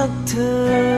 같은